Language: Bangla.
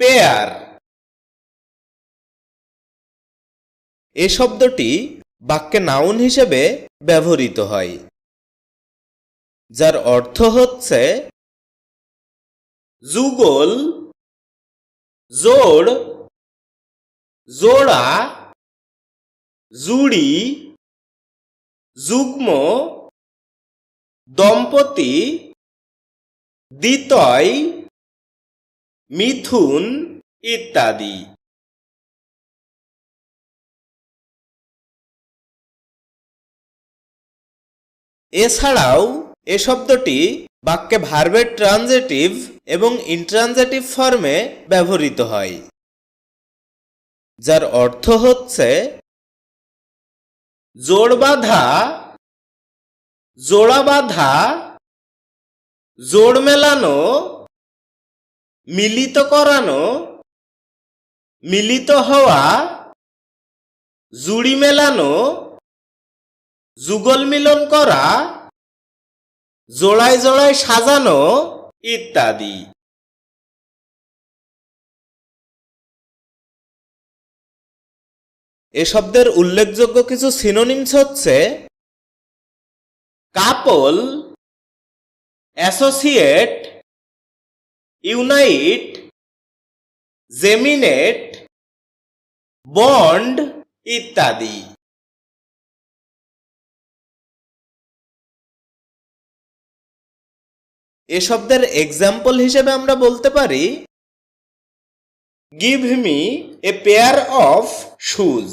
পেয়ার। এ শব্দটি বাক্যে নাউন হিসেবে ব্যবহৃত হয়, যার অর্থ হচ্ছে যুগল, জোড়, জোড়া, জুড়ি, যুগ্ম, দম্পতি দ্বিতয় মিথুন ইত্যাদি। এছাড়াও এ শব্দটি বাক্যে ভার্বের ট্রানজেটিভ এবং ইন্ট্রানজেটিভ ফর্মে ব্যবহৃত হয়, যার অর্থ হচ্ছে জোড় বাঁধা, জোড়া বাঁধা, জোড় মেলানো মিলিত করানো মিলিত হওয়া জুড়ি মেলানো, যুগল মিলন করা জোড়ায় জোড়ায় সাজানো ইত্যাদি। এ শব্দের উল্লেখযোগ্য কিছু সিনোনিমস হচ্ছে couple associate unite geminate bond ইত্যাদি। এ শব্দের এক্সাম্পল হিসেবে আমরা বলতে পারি give me a pair of shoes